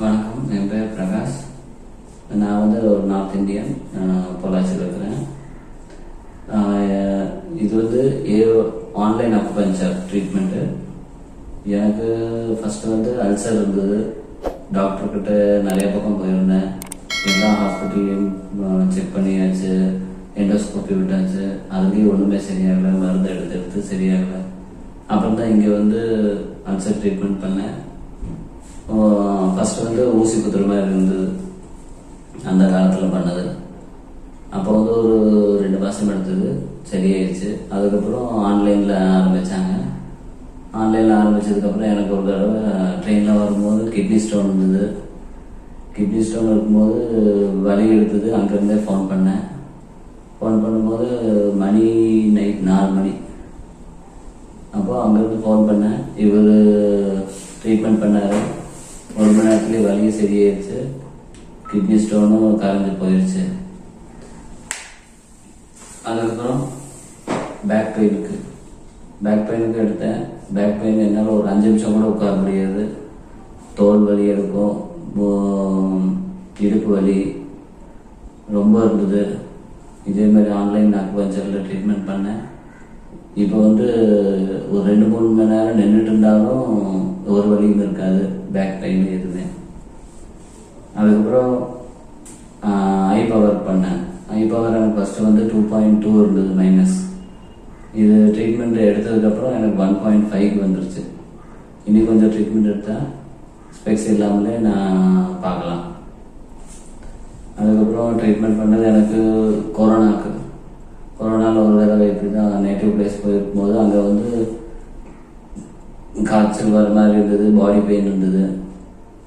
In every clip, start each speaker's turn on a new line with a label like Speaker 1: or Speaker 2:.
Speaker 1: வணக்கம். என் பேர் பிரகாஷ். நான் வந்து ஒரு நார்த் இந்தியன் பொள்ளாச்சியில் இருக்கிறேன். இது வந்து ஏ ஆன்லைன் அக்குபஞ்சர் ட்ரீட்மெண்ட்டு எனக்கு ஃபஸ்ட்டு வந்து அல்சர் இருந்தது. டாக்டர்கிட்ட நிறைய பக்கம் போயிருந்தேன். எல்லா ஹாஸ்பிட்டல்லையும் செக் பண்ணியாச்சு. எண்டோஸ்கோப்பி விட்டாச்சு. அதுலேயும் ஒன்றுமே சரியாகலை. மருந்து எடுத்து எடுத்து சரியாகலை. அப்புறம் தான் இங்கே வந்து அல்சர் ட்ரீட்மெண்ட் பண்ணேன். ஃபர்ஸ்ட் வந்து ஊசி குத்துற மாதிரி இருந்தது அந்த காலத்தில் பண்ணது. அப்போ வந்து ஒரு ரெண்டு மாதம் எடுத்தது சரியாயிடுச்சு அதுக்கப்புறம் ஆன்லைனில் ஆரம்பித்தாங்க ஆன்லைனில் ஆரம்பிச்சதுக்கப்புறம் எனக்கு ஒரு தடவை ட்ரெயினில் வரும்போது கிட்னி ஸ்டோன் இருந்தது. கிட்னி ஸ்டோன் இருக்கும்போது வலி எடுத்தது அங்கேருந்தே ஃபோன் பண்ணேன். ஃபோன் பண்ணும்போது மணி நைட் நாலு மணி. அப்போது அங்கேருந்து ஃபோன் பண்ணேன். இவர் ட்ரீட்மெண்ட் பண்ணார். ஒரு மணி நேரத்துலேயே வலி சரியாயிடுச்சு கிட்னி ஸ்டோனும் கரைஞ்சு போயிடுச்சு அதுக்கப்புறம் பேக் பெயினுக்கு பேக் பெயினுக்கு எடுத்தேன். பேக் பெயின் என்னால் ஒரு அஞ்சு நிமிஷம் கூட உட்கார முடியாது. தோல் வலி எடுக்கும் இடுப்பு வலி ரொம்ப இருந்தது. இதே மாதிரி ஆன்லைன் அக்வஞ்சரில் ட்ரீட்மெண்ட் பண்ணேன். இப்போ வந்து ஒரு ரெண்டு மூணு மணி நேரம் நின்றுட்டு இருந்தாலும் ஒரு வழியும் இருக்காது. பேக் பெயின் எதுவுமே. அதுக்கப்புறம் ஐ பவர் பண்ணேன். ஐ பவர் எனக்கு ஃபஸ்ட்டு வந்து டூ பாயிண்ட் டூ இருந்தது மைனஸ் இது ட்ரீட்மெண்ட் எடுத்ததுக்கப்புறம் எனக்கு ஒன் பாயிண்ட் ஃபைவ் வந்துருச்சு. இனி கொஞ்சம் ட்ரீட்மெண்ட் எடுத்தால் ஸ்பெக்ஸ் இல்லாமலே நான் பார்க்கலாம். அதுக்கப்புறம் ட்ரீட்மெண்ட் பண்ணது எனக்கு கொரோனாக்கு கொரோனாவில் ஒரு தடவை இப்படி தான் நேட்டிவ் பிளேஸ் போயிருக்கும்போது அங்கே வந்து காய்ச்சல் வர மாதிரி இருந்தது பாடி பெயின் இருந்தது.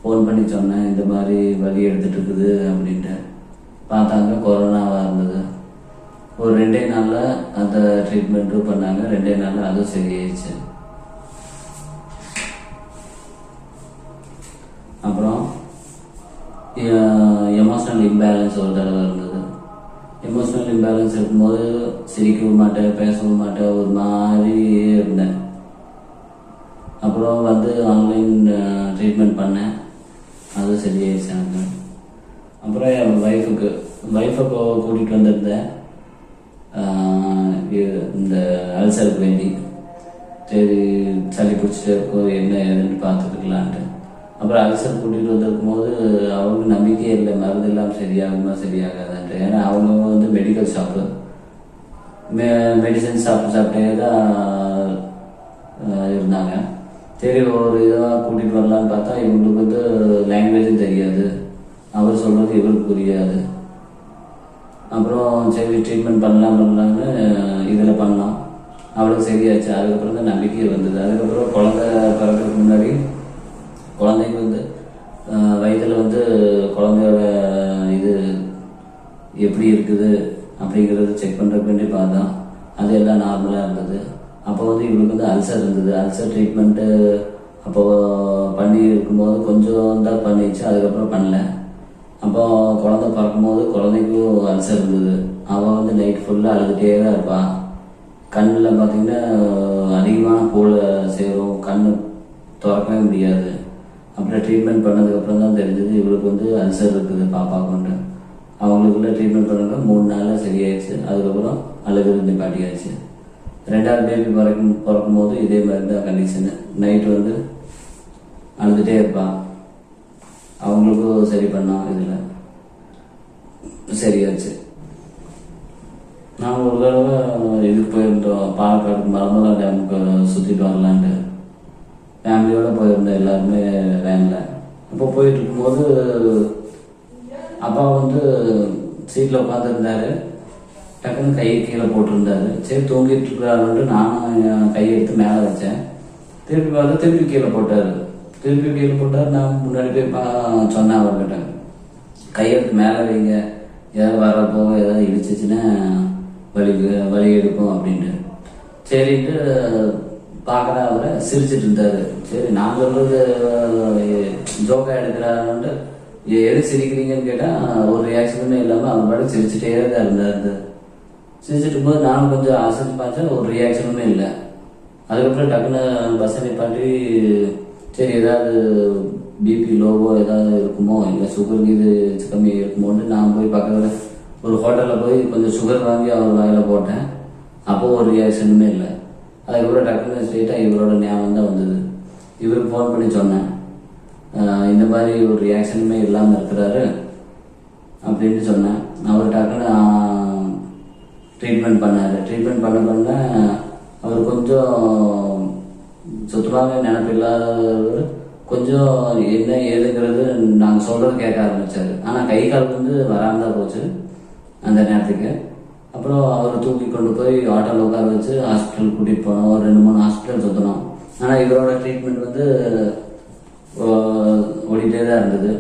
Speaker 1: ஃபோன் பண்ணி சொன்னேன் இந்த மாதிரி வலி எடுத்துகிட்டு இருக்குது அப்படின்ட்டு. பார்த்தாங்க கொரோனாவாக இருந்தது. ஒரு ரெண்டே நாளில் அந்த ட்ரீட்மெண்ட்டும் பண்ணாங்க ரெண்டே நாளில் அதுவும் சரியாயிடுச்சு. அப்புறம் எமோஷனல் இம்பேலன்ஸ் ஒரு தடவை இருந்தது. எமோஷனல் இம்பேலன்ஸ் இருக்கும்போது சிரிக்கவும் மாட்டேன் பேசவும் மாட்டேன் ஒரு மாதிரி இருந்தேன். அப்புறம் வந்து ஆன்லைன் ட்ரீட்மெண்ட் பண்ணேன். அது சரியாயிடுச்சு எனக்கு. அப்புறம் என் ஒய்ஃபுக்கு ஒய்ஃபை கூட்டிகிட்டு வந்திருந்தேன். இந்த அல்சருக்கு வேண்டி. சரி சளி பிடிச்சிட்டு இருக்கோ என்ன ஏதுன்னு பார்த்துக்கலான்ட்டு. அப்புறம் அல்சர் கூட்டிகிட்டு வந்திருக்கும் போது அவங்களுக்கு நம்பிக்கையே இல்லை மருந்து இல்லாமல் சரியாகுமா ஏன்னா அவங்க வந்து மெடிக்கல் ஷாப்பு மெ மெடிசன் சாப்பிட்டு சாப்பிட்டே தான் இருந்தாங்க. சரி ஒரு இதாக கூட்டிகிட்டு வரலான்னு பார்த்தா இவங்களுக்கு வந்து லாங்குவேஜும் தெரியாது. அவர் சொல்கிறது இவருக்கு புரியாது. அப்புறம் சரி ட்ரீட்மெண்ட் பண்ணலாம் பண்ணலான்னு இதில் பண்ணோம். அவளுக்கு சரியாச்சு. அதுக்கப்புறம் தான் நம்பிக்கை வந்தது. அதுக்கப்புறம் குழந்தை பிறக்கிறதுக்கு முன்னாடி குழந்தைக்கு வந்து ஆஹ், வந்து குழந்தையோட இது எப்படி இருக்குது அப்படிங்கிறத செக் பண்ணுற வேண்டி பார்த்தோம். அது எல்லாம் நார்மலாக இருந்தது. அப்போ வந்து இவளுக்கு வந்து அல்சர் இருந்தது. அல்சர் ட்ரீட்மெண்ட்டு அப்போ பண்ணி இருக்கும்போது கொஞ்சம் தான் பண்ணிச்சு அதுக்கப்புறம் பண்ணல. அப்போ குழந்த பிறக்கும்போது குழந்தைக்கும் அல்சர் இருந்தது. அவள் வந்து நைட் ஃபுல்லாக அழுதுகிட்டே தான் இருப்பாள் கண்ணில் பார்த்தீங்கன்னா அதிகமான பூளை சேரும். கண் திறக்கவே முடியாது. அப்புறம் ட்ரீட்மெண்ட் பண்ணதுக்கப்புறம் தான் தெரிஞ்சது இவளுக்கு வந்து அல்சர் இருக்குது பாப்பா கொண்டு. அவங்களுக்குள்ள ட்ரீட்மெண்ட் பண்ணாங்க மூணு நாளில் சரியாயிடுச்சு. அதுக்கப்புறம் அழுகிறது நிப்பாட்டியாச்சு ரெண்டாவது பேபி பிறக்கும் பிறக்கும் போது இதே மாதிரி தான் கண்டிஷனு நைட்டு வந்து அழுதுகிட்டே இருப்பான். அவங்களுக்கும் சரி பண்ணோம் இதில் சரியாச்சு. நான் ஒரு தடவை இதுக்கு போயிருந்தோம். பாலக்காடு மரமலா டேமுக்கு சுற்றிட்டு வரலான்ட்டு. ஃபேமிலியோட போயிருந்தோம். எல்லாருமே வேனில் அப்போ போயிட்டு இருக்கும்போது அப்பா வந்து சீட்டில் உட்காந்துருந்தாரு டக்குன்னு கையை கீழே போட்டிருந்தாரு. சரி தூங்கிட்டு இருக்கிறாருன்ட்டு நானும் கையெடுத்து கையை எடுத்து மேலே வச்சேன். திருப்பி பார்த்து திருப்பி கீழே போட்டார். திருப்பி கீழே போட்டார். நான் முன்னாடி போய் பா சொன்னேன் அவர்கிட்ட. கையெழுத்து மேலே வைங்க. ஏதாவது வரப்போ ஏதாவது இடிச்சிச்சுன்னா வலி வலி எடுக்கும் அப்படின்ட்டு. சரின்ட்டு பார்க்குறேன் அவரை. சிரிச்சிட்டு இருந்தாரு. சரி நான் சொல்றது ஜோக்கா எடுக்கிறாருன்ட்டு எது சிரிக்கிறீங்கன்னு கேட்டால் ஒரு ரியாக்ஷனுமே இல்லாமல் அவர் பாட்டு சிரிச்சுட்டே தான் இருந்தார். சிரிச்சிட்டு போது நானும் கொஞ்சம் அசைச்சு பார்த்தேன் ஒரு ரியாக்ஷனுமே இல்லை. அதுக்கப்புறம் டக்குன்னு பஸ்ஸை நிப்பாட்டி சரி ஏதாவது பிபி லோவோ ஏதாவது இருக்குமோ இல்லை சுகர் இது கம்மி இருக்குமோன்னு நான் போய் பக்கத்தில் ஒரு ஹோட்டலில் போய் கொஞ்சம் சுகர் வாங்கி அவர் வாயில் போட்டேன். அப்போ ஒரு ரியாக்ஷனுமே இல்லை. அதுக்கப்புறம் டக்குன்னு ஸ்ட்ரெயிட்டாக இவரோட ஞாபகம் தான் வந்தது. இவருக்கு ஃபோன் பண்ணி சொன்னேன். இந்த மாதிரி ஒரு ரியாக்ஷனுமே இல்லாமல் இருக்கிறாரு அப்படின்னு சொன்னேன். அவர் டக்குன்னு ட்ரீட்மெண்ட் பண்ணார். ட்ரீட்மெண்ட் பண்ண பண்ண அவர் கொஞ்சம் சுத்தமாகவே நினப்பில்லாதவர் கொஞ்சம் என்ன ஏதுங்கிறது நாங்கள் சொல்கிறது கேட்க ஆரம்பித்தார் ஆனால் கை கால் வந்து வராமல் தான் போச்சு அந்த நேரத்துக்கு. அப்புறம் அவரை தூக்கி கொண்டு போய் ஆட்டோவில் உட்கார வச்சு ஹாஸ்பிட்டல் கூட்டிகிட்டு போனோம். ஒரு ரெண்டு மூணு ஹாஸ்பிட்டல் சுற்றினோம் ஆனால் இவரோட ட்ரீட்மெண்ட் வந்து ஓடிட்டே தான் இருந்தது.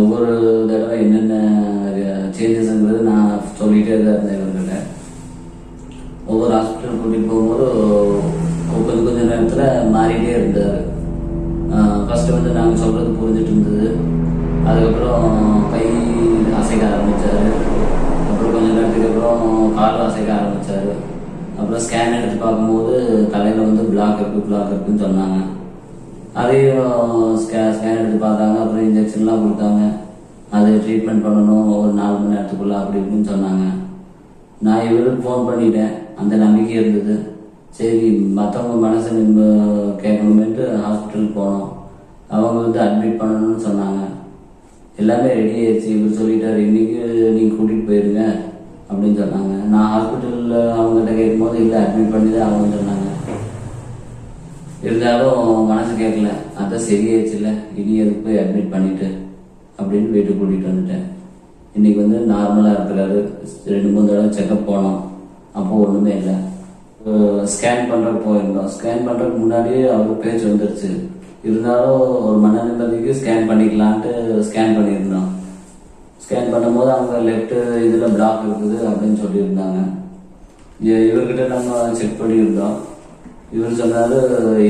Speaker 1: ஒவ்வொரு தடவை என்னென்ன சேஞ்சஸ்ங்கிறது நான் சொல்லிகிட்டே தான் இருந்தேன் இவர்கிட்ட. ஒவ்வொரு ஹாஸ்பிட்டல் கூட்டிகிட்டு போகும்போது கொஞ்சம் கொஞ்சம் நேரத்தில் மாறிட்டே இருந்தார். ஃபஸ்ட்டு வந்து நாங்கள் சொல்கிறது புரிஞ்சிட்டு இருந்தது. அதுக்கப்புறம் கை அசைக்க ஆரம்பித்தார் அப்புறம் கொஞ்ச நேரத்துக்கு அப்புறம் கால் அசைக்க ஆரம்பித்தார் அப்புறம் ஸ்கேன் எடுத்து பார்க்கும்போது தலையில் வந்து பிளாக் இருக்குது பிளாக் இருக்குன்னு சொன்னாங்க. அதையும் ஸ்கே ஸ்கேன் எடுத்து பார்த்தாங்க. அப்புறம் இன்ஜெக்ஷன்லாம் கொடுத்தாங்க. அது ட்ரீட்மெண்ட் பண்ணணும். ஒரு நாலு மணி நேரத்துக்குள்ள அப்படி இப்படின்னு சொன்னாங்க. நான் இவருக்கு ஃபோன் பண்ணிட்டேன். அந்த நம்பிக்கை இருந்தது. சரி மற்றவங்க மனசை நிம்ம கேட்கணுமேட்டு ஹாஸ்பிட்டல் போனோம். அவங்க வந்து அட்மிட் பண்ணணும்னு சொன்னாங்க. எல்லாமே ரெடி ஆயிடுச்சு. இவர் சொல்லிட்டாரு இன்னைக்கு நீங்கள் கூட்டிகிட்டு போயிருங்க. அப்படின்னு சொன்னாங்க. நான் ஹாஸ்பிட்டலில் அவங்ககிட்ட கேட்கும்போது இல்லை அட்மிட் பண்ணி தான் அவங்க சொன்னாங்க. இருந்தாலும் மனசு கேட்கல அதான் சரியாயிடுச்சுல்ல. இனி எதுக்கு போய் அட்மிட் பண்ணிட்டு அப்படின்னு வீட்டுக்கு கூட்டிகிட்டு வந்துட்டேன். இன்னைக்கு வந்து நார்மலாக இருக்கிறாரு. ரெண்டு மூணு தடவை செக்கப் போனோம். அப்போ ஒன்றுமே இல்லை. ஸ்கேன் பண்ணுறதுக்கு போயிருந்தோம். ஸ்கேன் பண்ணுறதுக்கு முன்னாடியே அவருக்கு பேச்சு வந்துருச்சு. இருந்தாலும் ஒரு மன நிம்மதிக்கு ஸ்கேன் பண்ணிக்கலான்ட்டு ஸ்கேன் பண்ணியிருந்தோம். ஸ்கேன் பண்ணும்போது அவங்க லெஃப்ட் இதில் பிளாக் இருக்குது அப்படின்னு சொல்லியிருந்தாங்க. இவர்கிட்ட நம்ம செக் பண்ணியிருந்தோம். இவர் சொன்னாரு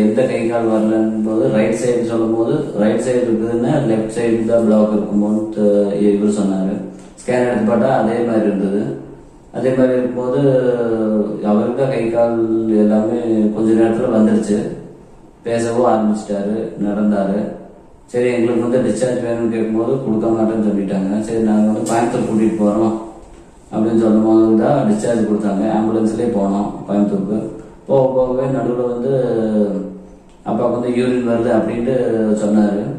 Speaker 1: எந்த கை கால் வரலன்னு போது ரைட் சைடு சொல்லும் போது ரைட் சைடு இருக்குதுன்னா லெஃப்ட் சைடு தான் பிளாக் இருக்குமோன்ட்டு இவர் சொன்னாரு. ஸ்கேன் எடுத்து பார்த்தா அதே மாதிரி இருந்தது. அதே மாதிரி இருக்கும்போது அவருக்கு கை கால் எல்லாமே கொஞ்ச நேரத்தில் வந்துருச்சு. பேசவும் ஆரம்பிச்சிட்டாரு நடந்தாரு. சரி எங்களுக்கு வந்து டிஸ்சார்ஜ் வேணும்னு கேட்கும்போது கொடுக்க மாட்டேன்னு சொல்லிட்டாங்க. சரி நாங்கள் வந்து கோயம்புத்தூர் கூட்டிகிட்டு போகிறோம் அப்படின்னு சொல்லும் போது தான் டிஸ்சார்ஜ் கொடுத்தாங்க. ஆம்புலன்ஸ்லேயே போனோம் கோயம்புத்தூருக்கு. போக போகவே நடுவில் வந்து அப்பாவுக்கு வந்து யூரின் வருது அப்படின்ட்டு சொன்னார்.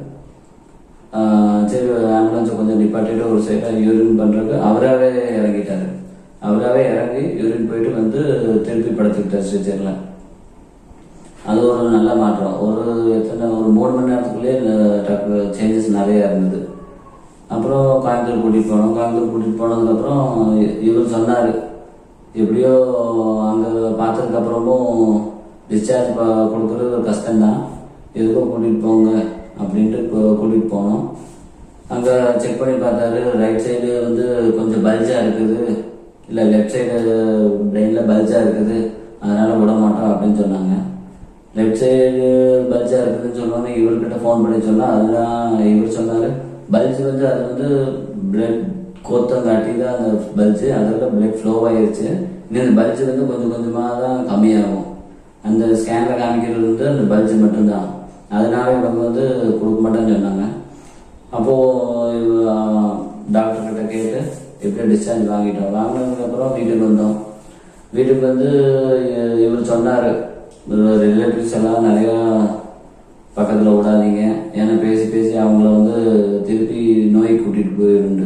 Speaker 1: சரி ஆம்புலன்ஸை கொஞ்சம் நிப்பாட்டிட்டு ஒரு சைடாக யூரின் பண்ணுறதுக்கு அவராகவே இறங்கிட்டாரு. அவராகவே இறங்கி யூரின் போயிட்டு வந்து திருப்பி படுத்துக்கிட்டார் ஸ்ட்ரெச்சரில் அது ஒரு நல்ல மாற்றம். ஒரு எத்தனை ஒரு மூணு மணி நேரத்துக்குள்ளேயே டக்கு சேஞ்சஸ் நிறையா இருந்தது. அப்புறம் கோயம்புத்தூர் கூட்டிகிட்டு போனோம். கோயம்புத்தூர் கூட்டிகிட்டு போனதுக்கப்புறம் இ- இவர் சொன்னார் எப்படியோ அங்கே பார்த்ததுக்கப்புறமும் டிஸ்சார்ஜ் கொடுக்குறது ஒரு கஷ்டம்தான். எதுக்கும் கூட்டிகிட்டு போங்க அப்படின்ட்டு கூட்டிகிட்டு போனோம். அங்கே செக் பண்ணி பார்த்தாரு ரைட் சைடு வந்து கொஞ்சம் பல்ஜாக இருக்குது. இல்லை லெஃப்ட் சைடு பிரெயினில் பல்ஜாக இருக்குது. அதனால் விட மாட்டோம் அப்படின்னு சொன்னாங்க. லெஃப்ட் சைடு பல்ஜாக இருக்குதுன்னு சொன்னோன்னே இவர்கிட்ட ஃபோன் பண்ணி சொன்னால் அதுதான் இவர் சொன்னார். பல்ஜ் வந்து அது வந்து பிளட் கோத்தம் காட்டி தான் அந்த பல்ஜு அதில் பிளட் ஃப்ளோ ஆகிருச்சு இன்னும் இந்த பல்ஜ் வந்து கொஞ்சம் கொஞ்சமாக தான் கம்மியாகும். அந்த ஸ்கேனில் காமிக்கிறது வந்து அந்த பல்ஜு மட்டும்தான். அதனால இவங்க வந்து கொடுக்க மாட்டேன்னு சொன்னாங்க. அப்போது டாக்டர் கிட்ட கேட்டு எப்படி டிஸ்சார்ஜ் வாங்கிட்டோம். வாங்கினதுக்கப்புறம் வீட்டுக்கு வந்தோம். வீட்டுக்கு வந்து இவர் சொன்னார். ரிலேட்டிவ்ஸ் எல்லாம் நிறையா பக்கத்தில் விடாதீங்க. ஏன்னா பேசி பேசி அவங்கள வந்து திருப்பி நோய் கூட்டிகிட்டு போயிருந்து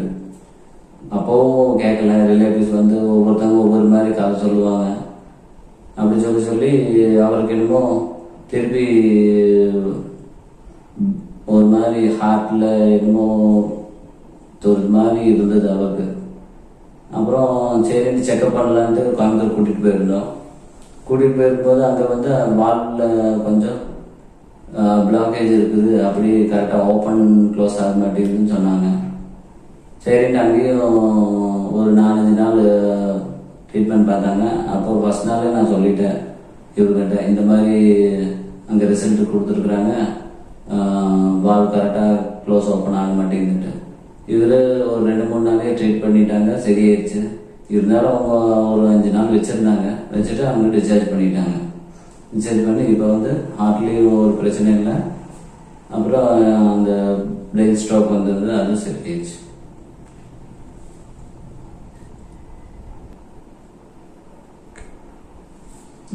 Speaker 1: அப்போவும் கேட்கல ரிலேட்டிவ்ஸ் வந்து ஒவ்வொருத்தவங்க ஒவ்வொரு மாதிரி கதை சொல்லுவாங்க. அப்படி சொல்லி சொல்லி அவருக்கு என்னமோ திருப்பி ஒரு மாதிரி ஹார்ட்டில் என்னமோ ஒரு மாதிரி இருந்தது அவருக்கு. அப்புறம் சரின்னு செக்கப் பண்ணலான்ட்டு கோயம்புத்தூர் கூட்டிகிட்டு போயிருந்தோம். கூட்டிகிட்டு போயிருக்கும்போது அங்கே வந்து வாலில் கொஞ்சம் பிளாக்கேஜ் இருக்குது. அப்படி கரெக்டாக ஓப்பன் க்ளோஸ் ஆக மாட்டேங்குதுன்னு சொன்னாங்க. சரின்ட்டு அங்கேயும் ஒரு நாலஞ்சு நாள் ட்ரீட்மெண்ட் பார்த்தாங்க. அப்போ ஃபஸ்ட் நாளே நான் சொல்லிட்டேன். இவர்கிட்ட இந்த மாதிரி அங்கே ரிசல்ட் கொடுத்துருக்குறாங்க. வால் கரெக்டாக க்ளோஸ் ஓப்பன் ஆக மாட்டேங்குதுன்ட்டு. இவர் ஒரு ரெண்டு மூணு நாளே ட்ரீட் பண்ணிட்டாங்க. சரியாயிடுச்சு இருந்தாலும் அவங்க ஒரு அஞ்சு நாள் வச்சுருந்தாங்க. வச்சுட்டு அவங்க டிஸ்சார்ஜ் பண்ணிட்டாங்க. டிஸ்சார்ஜ் பண்ணி இப்போ வந்து ஹார்ட்லேயும் ஒரு பிரச்சனை இல்லை. அப்புறம் அந்த பிரெயின் ஸ்ட்ரோக் வந்தது அதுவும் சரியாயிடுச்சு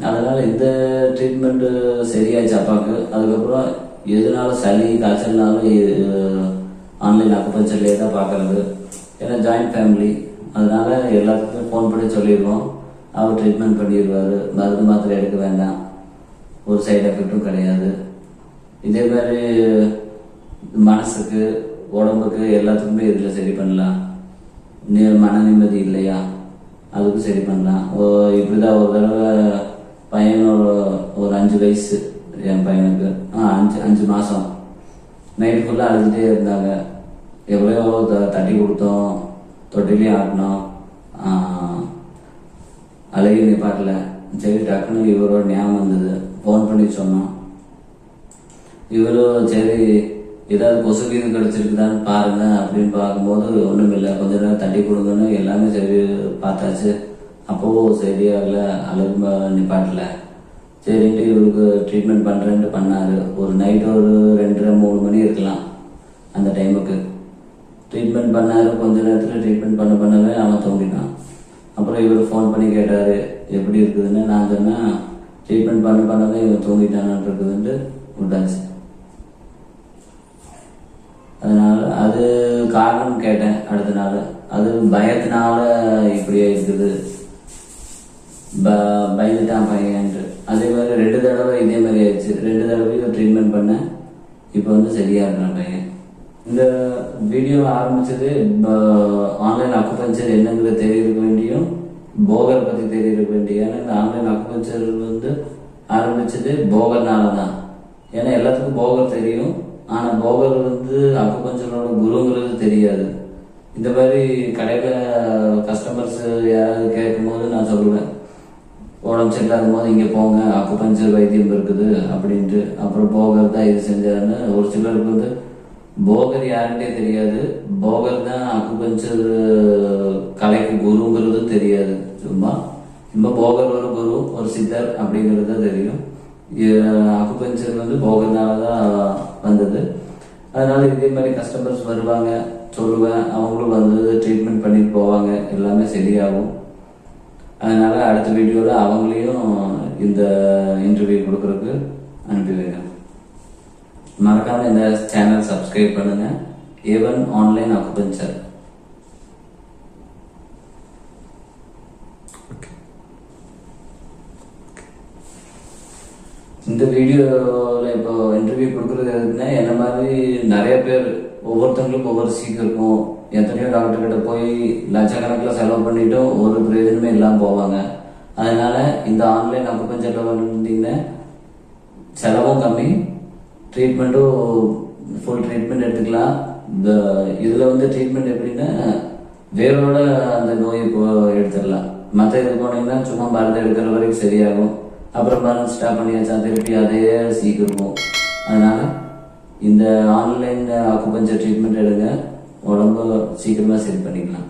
Speaker 1: அதனால இந்த ட்ரீட்மெண்ட் சரியாச்சு அப்பாவுக்கு அதுக்கப்புறம் எதுனால சளி காய்ச்சல்னாலும் ஆன்லைன் அக்குபஞ்சர்லேயே தான் பார்க்கறது. ஏன்னா ஜாயிண்ட் ஃபேமிலி அதனால எல்லாத்துக்குமே ஃபோன் பண்ணி சொல்லிடுவோம் அவர் ட்ரீட்மெண்ட் பண்ணிடுவார். மருந்து மாத்திரை எடுக்க வேண்டாம். ஒரு சைடு எஃபெக்ட்டும் கிடையாது. இதே மாதிரி மனசுக்கு உடம்புக்கு எல்லாத்துக்குமே இதில் சரி பண்ணலாம். மன நிம்மதி இல்லையா? அதுக்கும் சரி பண்ணலாம். ஓ இப்படிதான் ஒரு தடவை பையனோட ஒரு அஞ்சு வயசு என் பையனுக்கு. ஆ அஞ்சு அஞ்சு மாதம் நைட்டு ஃபுல்லாக அழுதுகிட்டே இருந்தாங்க. எவ்வளோ த- தட்டி கொடுத்தோம். தொட்டிலையும் ஆட்டினோம். அழகி நிப்பாட்டல. சரி டக்குன்னு இவரோட ஞாபகம் வந்தது. ஃபோன் பண்ணி சொன்னோம். இவரும் சரி ஏதாவது கொசு கீது கிடச்சிருக்குதான்னு பாருங்க அப்படின்னு பார்க்கும்போது ஒன்றும் இல்லை கொஞ்ச நேரம் தட்டி கொடுங்கன்னு எல்லாமே சரி பார்த்தாச்சு. அப்போவும் சரியாகல அழகு நிப்பாட்டல. சரின்ட்டு இவருக்கு ட்ரீட்மெண்ட் பண்ணுறேன்ட்டு பண்ணாரு. ஒரு நைட் ஒரு ரெண்டரை மூணு மணி இருக்கலாம் அந்த டைமுக்கு ட்ரீட்மெண்ட் பண்ணாரு கொஞ்ச நேரத்தில் ட்ரீட்மெண்ட் பண்ண பண்ணவே அவன் தூங்கிட்டான். அப்புறம் இவர் ஃபோன் பண்ணி கேட்டார் எப்படி இருக்குதுன்னு? நான் சொன்னேன் ட்ரீட்மெண்ட் பண்ண பண்ணவே இவன் தூங்கிட்டான்னு இருக்குதுன்ட்டு விட்டாச்சு. அதனால அது காரணம் கேட்டேன் அடுத்த நாள். அது பயத்தினால இப்படியே இருக்குது. ப- பயந்துட்டான் பையன்ட்டு அதே மாதிரி ரெண்டு தடவை இதே மாதிரி ஆயிடுச்சு. ரெண்டு தடவையும் ட்ரீட்மெண்ட் பண்ணேன் இப்போ வந்து சரியா இருக்கிறான் பையன். இந்த வீடியோ ஆரம்பிச்சது ஆன்லைன் அக்குபஞ்சர் என்னங்கிறது தெரியறதுக்கு வேண்டியும் போகர் பத்தி தெரியறதுக்கு வேண்டியும். ஏன்னா இந்த ஆன்லைன் அக்குபஞ்சர் வந்து ஆரம்பிச்சது போகர்னால தான் ஏன்னா எல்லாத்துக்கும் போகர் தெரியும். ஆனால் போகர் வந்து அக்குபஞ்சரோட குருங்கிறது தெரியாது. இந்த மாதிரி கடையில் கஸ்டமர்ஸ் யாராவது கேட்கும்போது நான் சொல்லுவேன் உடம்பு சரியில்லாத போது இங்கே போங்க அக்குபஞ்சர் வைத்தியம் இருக்குது அப்படின்ட்டு. அப்புறம் போகர் தான் இது செஞ்சாருன்னு ஒரு சிலருக்கு வந்து போகர் யாருன்னே தெரியாது. போகர் தான் அக்குபஞ்சர் கலைக்கு குருங்கிறது தெரியாது. சும்மா சும்மா போகர் ஒரு குரு ஒரு சித்தர் அப்படிங்கிறது தான் தெரியும். அக்குபஞ்சர் வந்து போகர்னால தான் வந்தது. அதனால இதே மாதிரி கஸ்டமர்ஸ் வருவாங்க சொல்லுவேன். அவங்களும் வந்து ட்ரீட்மெண்ட் பண்ணிட்டு போவாங்க. எல்லாமே சரியாகும். அதனால் அடுத்த வீடியோவில் அவங்களையும் இந்த இன்டர்வியூ கொடுக்குறதுக்கு அனுப்பி வைக்கிறேன். மறக்காமல் இந்த சேனல் சப்ஸ்கிரைப் பண்ணுங்கள் ஏவன் ஆன்லைன் அக்குபஞ்சர் இந்த வீடியோவில் இப்போ இன்டர்வியூ கொடுக்குறது எதுக்குன்னா என்ன மாதிரி நிறைய பேர் ஒவ்வொருத்தவங்களுக்கும் ஒவ்வொரு சீக்கிரம் இருக்கும். எத்தனையோ டாக்டர் கிட்ட போய் லட்சக்கணக்கில் செலவு பண்ணிட்டும் ஒரு பிரயோஜனமே இல்லாமல் போவாங்க. அதனால இந்த ஆன்லைன் அக்குபஞ்சரில் வந்தீங்கன்னா செலவும் கம்மி. ட்ரீட்மெண்ட்டும் ஃபுல் ட்ரீட்மெண்ட் எடுத்துக்கலாம். இந்த இதில் வந்து ட்ரீட்மெண்ட் எப்படின்னா வேரோட அந்த நோயை எடுத்துடலாம். மற்ற இது போனீங்கன்னா சும்மா மருந்து எடுக்கிற வரைக்கும் சரியாகும். அப்புறம் மருந்து ஸ்டாப் பண்ணியாச்சா திருப்பி அதே சீக்கிரம் அதனால இந்த ஆன்லைன் அக்குபஞ்சர் ட்ரீட்மெண்ட் எடுங்க. உடம்ப சீக்கிரமா சரி பண்ணிக்கலாம்.